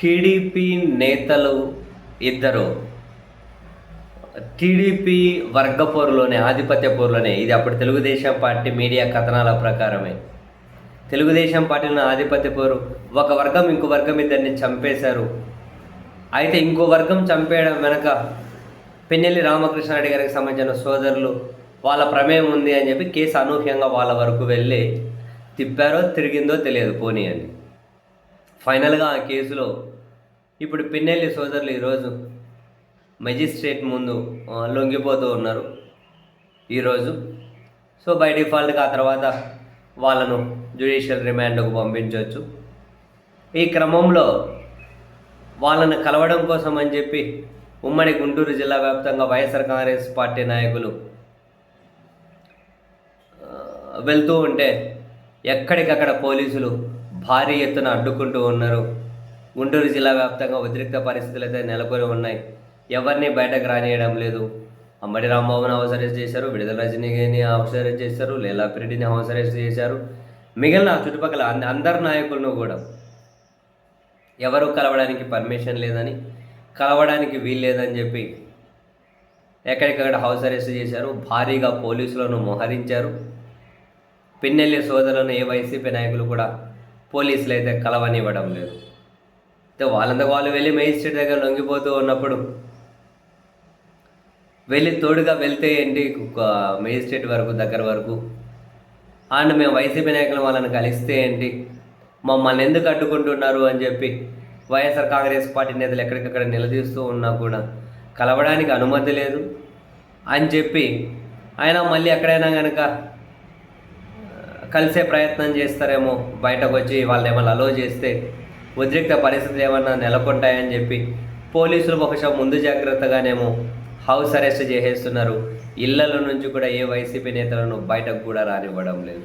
TDP నేతలు ఇద్దరు. TDP వర్గ పోరులోనే ఆధిపత్య పోరులోనే ఇది అప్పుడు తెలుగుదేశం పార్టీ మీడియా కథనాల ప్రకారమే. తెలుగుదేశం పార్టీలో ఆధిపత్య పోరు ఒక వర్గం ఇంకో వర్గం ఇద్దరిని చంపేశారు. అయితే ఇంకో వర్గం చంపేయడం వెనక పెన్నెల్లి రామకృష్ణారెడ్డి గారికి సంబంధించిన సోదరులు వాళ్ళ ప్రమేయం ఉంది అని చెప్పి కేసు అనూహ్యంగా వాళ్ళ వరకు వెళ్ళి తిప్పారో తిరిగిందో తెలియదు పోనీ అని ఫైనల్గా ఆ కేసులో ఇప్పుడు పిన్నెల్లి సోదరులు ఈరోజు మెజిస్ట్రేట్ ముందు లొంగిపోతూ ఉన్నారు ఈరోజు. సో బై డిఫాల్ట్గా ఆ తర్వాత వాళ్ళను జ్యుడిషియల్ రిమాండ్కు పంపించవచ్చు ఈ క్రమంలో వాళ్ళను కలవడం కోసం అని చెప్పి ఉమ్మడి గుంటూరు జిల్లా వ్యాప్తంగా వైఎస్ఆర్ కాంగ్రెస్ పార్టీ నాయకులు వెళ్తూ ఉంటే ఎక్కడికక్కడ పోలీసులు భారీ ఎత్తున అడ్డుకుంటూ ఉన్నారు. గుంటూరు జిల్లా వ్యాప్తంగా ఉద్రిక్త పరిస్థితులు అయితే నెలకొని ఉన్నాయి. ఎవరిని బయటకు రానియడం లేదు. అమ్మడి రాంబాబుని హౌస్ అరెస్ట్ చేశారు విడుదల రజనీని హౌస్ అరెస్ట్ చేశారు లీలాపిరెడ్డిని హౌస్ అరెస్ట్ చేశారు. మిగిలిన చుట్టుపక్కల అందరి అందరు నాయకులను కూడా ఎవరు కలవడానికి పర్మిషన్ లేదని కలవడానికి వీలు లేదని చెప్పి ఎక్కడికక్కడ హౌస్ అరెస్ట్ చేశారు. భారీగా పోలీసులను మోహరించారు. పిన్నెల్లి సోదరులను ఏ వైసీపీ నాయకులు కూడా పోలీసులు అయితే కలవనివ్వడం లేదు. అయితే వాళ్ళందరూ వాళ్ళు వెళ్ళి మేజిస్ట్రేట్ దగ్గర లొంగిపోతూ ఉన్నప్పుడు వెళ్ళి తోడుగా వెళ్తే ఏంటి? మేజిస్ట్రేట్ వరకు దగ్గర వరకు అండ్ మేము వైసీపీ నాయకులు వాళ్ళని కలిస్తే ఏంటి? మమ్మల్ని ఎందుకు అడ్డుకుంటున్నారు? అని చెప్పి వైఎస్ఆర్ కాంగ్రెస్ పార్టీ నేతలు ఎక్కడికక్కడ నిలదీస్తూ ఉన్నా కూడా కలవడానికి అనుమతి లేదు. అని చెప్పి ఆయన మళ్ళీ ఎక్కడైనా కనుక కలిసే ప్రయత్నం చేస్తారేమో బయటకు వచ్చి వాళ్ళు ఏమైనా అలో చేస్తే ఉద్రిక్త పరిస్థితులు ఏమన్నా నెలకొంటాయని చెప్పి పోలీసులు బహుశా ముందు జాగ్రత్తగానేమో హౌస్ అరెస్ట్ చేసేస్తున్నారు. ఇళ్ళలో నుంచి కూడా ఏ వైసీపీ నేతలను బయటకు కూడా రానివ్వడం లేదు.